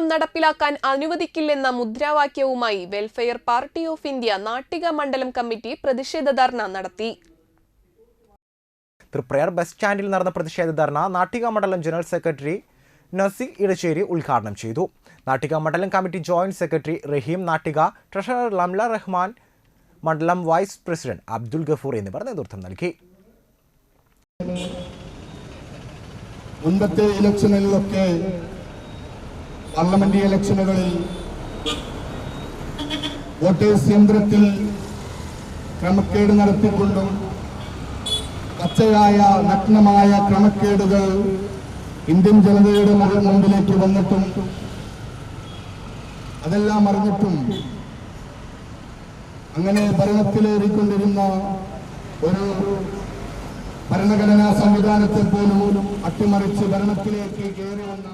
നിയമം നടപ്പിലാക്കാൻ അനുവദിക്കില്ലെന്ന മുദ്രാവാക്യവുമായി welfare party of India Nattika മണ്ഡലം കമ്മിറ്റി പ്രതിഷേധ ധർണ നടത്തി. തൃപ്രയാർ ബസ് സ്റ്റാൻഡിൽ നടന്ന പ്രതിഷേധ ധർണ നാട്ടിക മണ്ഡലം ജനറൽ സെക്രട്ടറി നസീർ ഇടശ്ശേരി ഉദ്ഘാടനം ചെയ്തു. നാട്ടിക മണ്ഡലം committee joint secretary Rahim Nattika treasurer Lamla Rahman മണ്ഡലം വൈസ് പ്രസിഡന്റ് അബ്ദുൽ ഗഫൂർ എന്നിവർ നേതൃത്വം നൽകി. മുൻപത്തെ ഇലക്ഷനുകളിലൊക്കെ പാർലമെന്റ് ഇലക്ഷനുകളിൽ വോട്ടേഴ്സ് യന്ത്രത്തിൽ ക്രമക്കേട് നടത്തിക്കൊണ്ടും പച്ചയായ നഗ്നമായ ക്രമക്കേടുകൾ ഇന്ത്യൻ ജനതയുടെ മുമ്പിലേക്ക് വന്നിട്ടും അതെല്ലാം അറിഞ്ഞിട്ടും അങ്ങനെ ഭരണത്തിലേറിക്കൊണ്ടിരുന്ന ഒരു ഭരണഘടനാ സംവിധാനത്തെ പോലും അട്ടിമറിച്ച് ഭരണത്തിലേക്ക് കയറി വന്ന